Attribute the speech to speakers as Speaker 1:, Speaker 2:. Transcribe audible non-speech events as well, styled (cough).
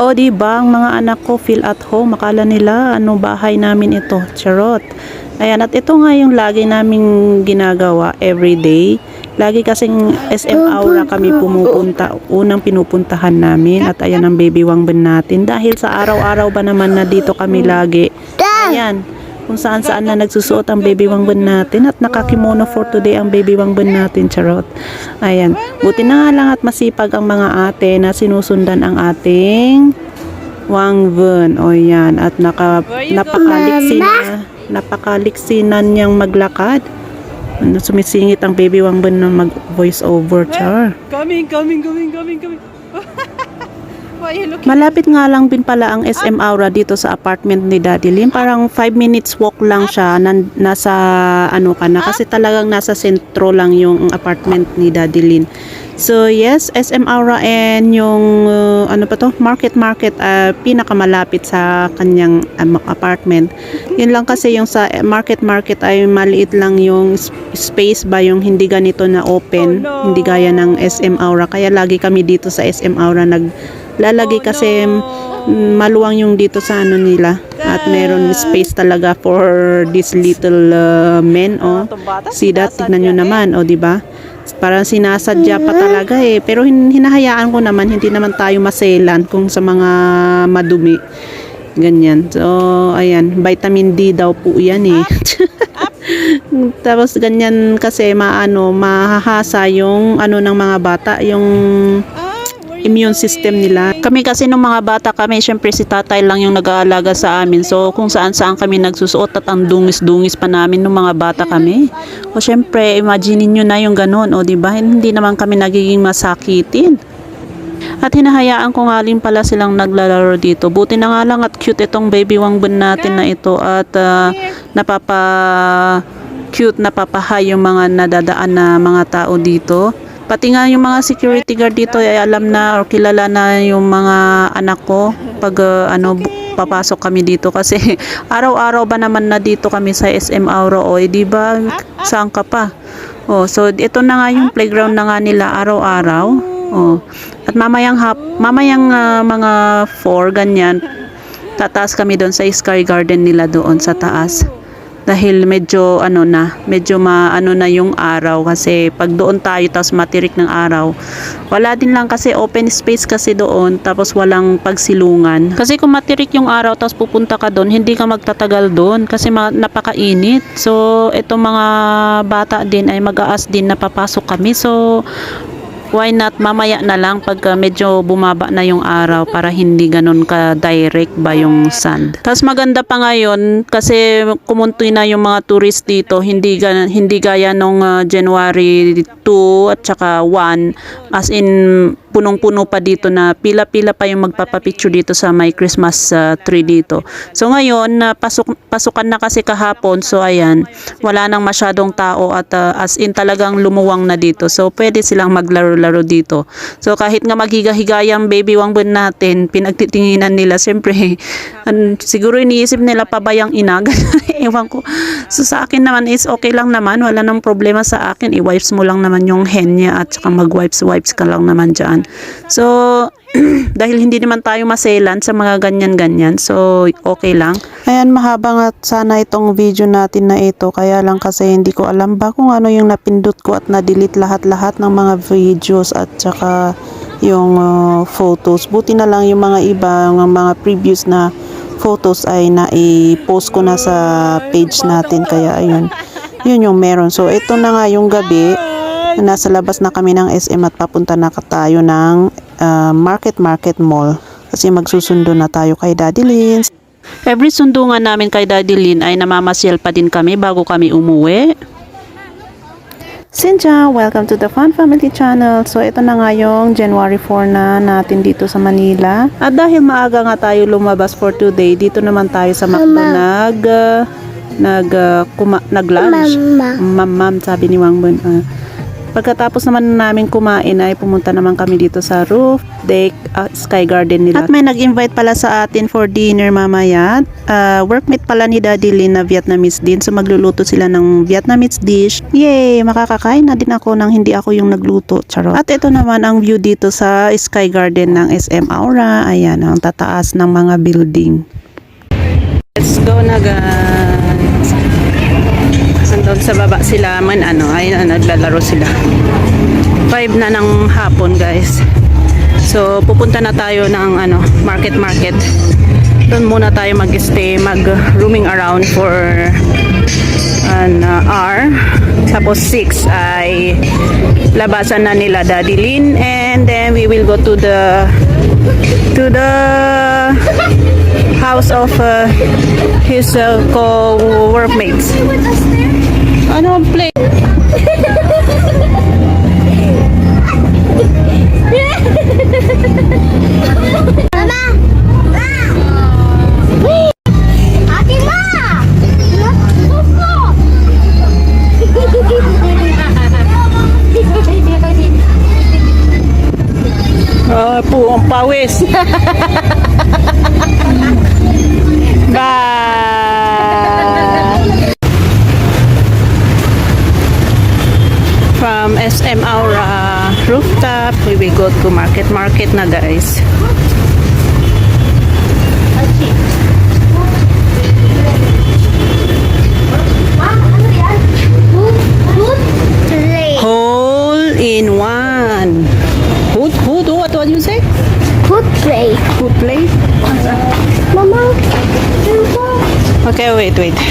Speaker 1: O di ba ang mga anak ko feel at home, makala nila ano bahay namin ito, charot. Ayan, at ito nga yung lagi naming ginagawa everyday. Lagi kasing SM Aura kami pumupunta, unang pinupuntahan namin at ayan ang baby wangban natin. Dahil sa araw-araw ba naman na dito kami lagi. Ayan, kung saan saan na nagsusuot ang baby wangban natin at nakakimono for today ang baby wangban natin, charot. Ayan, buti na nga lang at masipag ang mga ate na sinusundan ang ating wangban. O yan, at naka, napakaliksi na, napakaliksinan niyang maglakad. Sumisingit ang baby wangban na mag voice over, char.
Speaker 2: Coming, coming, coming, coming, coming.
Speaker 1: Malapit nga lang din pala ang SM Aura dito sa apartment ni Daddy Lin. Parang 5 minutes walk lang siya. Nan, nasa ano ka na. Kasi talagang nasa sentro lang yung apartment ni Daddy Lin. So yes, SM Aura and yung uh, ano pa to? Market Market uh, pinakamalapit sa kanyang um, apartment. Yun lang kasi yung sa Market Market ay maliit lang yung space ba yung hindi ganito na open.
Speaker 2: Oh, no.
Speaker 1: Hindi gaya ng SM Aura. Kaya lagi kami dito sa SM Aura nag lalagi
Speaker 2: Oh,
Speaker 1: kasi maluwang yung dito sa ano nila. At meron space talaga for this little uh, men oh. See that? tignan nyo naman oh di ba parang sinasadya pa talaga eh. Pero hin- hinahayaan ko naman hindi naman tayo maselan kung sa mga madumi. Ganyan. So ayan vitamin D daw po yan eh. (laughs) Tapos ganyan kasi maano mahahasa yung ano ng mga bata yung immune system nila. Kami kasi nung mga bata kami, syempre si tatay lang yung nag-aalaga sa amin. So kung saan saan kami nagsusuot at ang dungis-dungis pa namin nung mga bata kami. O syempre, imagine nyo na yung ganun. O di ba Hindi naman kami nagiging masakitin. At hinahayaan ko nga rin pala silang naglalaro dito. Buti na nga lang at cute itong baby wangban natin na ito at ah, napapa cute napapahay yung mga nadadaan na mga tao dito. Pati nga yung mga security guard dito ay alam na or kilala na yung mga anak ko pag ah, ano papasok kami dito kasi (laughs) araw-araw ba naman na dito kami sa SM Aura o eh, di ba saan ka pa? Oh, so ito na nga yung playground na nga nila araw-araw. Oh. At mamayang hap, mamayang ah, mga 4 ganyan. Tataas kami doon sa Sky Garden nila doon sa taas. Dahil medyo ano na, medyo maano na yung araw kasi pag doon tayo tapos matirik ng araw. Wala din lang kasi open space kasi doon tapos walang pagsilungan. Kasi kung matirik yung araw tapos pupunta ka doon, hindi ka magtatagal doon kasi napakainit. So, itong mga bata din ay mag-aas din na papasok kami. So, why not? Mamaya na lang pagka medyo bumaba na yung araw para hindi ganun ka direct ba yung sun. Tapos maganda pa ngayon kasi kumunti na yung mga tourist dito, hindi hindi gaya nung ah, January 2 at saka 1 as in punong-puno pa dito na pila-pila pa yung magpapapicture dito sa may Christmas ah, tree dito. So ngayon, na pasok, pasukan na kasi kahapon, so ayan, wala nang masyadong tao at ah, as in talagang lumuwang na dito. So pwede silang maglaro-laro dito. So kahit nga maghiga-higayang baby wangban natin, pinagtitinginan nila, siyempre, (laughs) siguro iniisip nila pa ba yung ina? (laughs) Ewan ko. So sa akin naman is okay lang naman, wala nang problema sa akin. I-wipes mo lang naman yung hen niya at saka mag-wipes-wipes ka lang naman dyan. So, (clears throat) dahil hindi naman tayo maselan sa mga ganyan-ganyan, so okay lang. Ayan, mahaba nga sana itong video natin na ito, kaya lang kasi hindi ko alam ba kung ano yung napindot ko at na-delete lahat-lahat ng mga videos at saka yung uh, photos. Buti na lang yung mga iba, yung mga previous na photos ay na-post ko na sa page natin, kaya ayun. Yun yung meron. So, ito na nga yung gabi. Nasa labas na kami ng SM at papunta na ka tayo ng ah, Market Market Mall. Kasi magsusundo na tayo kay Daddy Lin. Every sundo nga namin kay Daddy Lin ay namamasyal pa din kami bago kami umuwi. Sinja, welcome to the Fun Family Channel. So ito na nga yung January 4 na natin dito sa Manila. At dahil maaga nga tayo lumabas for today, dito naman tayo sa McDo nag uh, nag uh, kuma, nag-lunch.
Speaker 3: Mama.
Speaker 1: Ma'am, sabi ni Wang Bun. ah. Pagkatapos naman namin kumain ay pumunta naman kami dito sa roof deck ah, sky garden nila. At may nag-invite pala sa atin for dinner mamaya. Ah, workmate pala ni Daddy Lin na Vietnamese din. So magluluto sila ng Vietnamese dish. Yay! Makakakain na din ako nang hindi ako yung nagluto. Charot. At ito naman ang view dito sa sky garden ng SM Aura. Ayan, ang tataas ng mga building. Let's go na guys. Nandun sa baba sila man ano, ay naglalaro sila. 5 na ng hapon guys. So pupunta na tayo ng ano, market market. Doon muna tayo mag-stay, mag-rooming around for an uh, hour. Tapos 6 ay labasan na nila Daddy Lin and then we will go to the to the house of uh, his uh, co-workmates. Pawis. (laughs) Bye! From SM Aura rooftop, we will go to Market Market na guys. Hole in one. Hood, hood, what, what you say?
Speaker 3: Play.
Speaker 1: Hood play?
Speaker 3: Mama.
Speaker 1: Okay, wait, wait.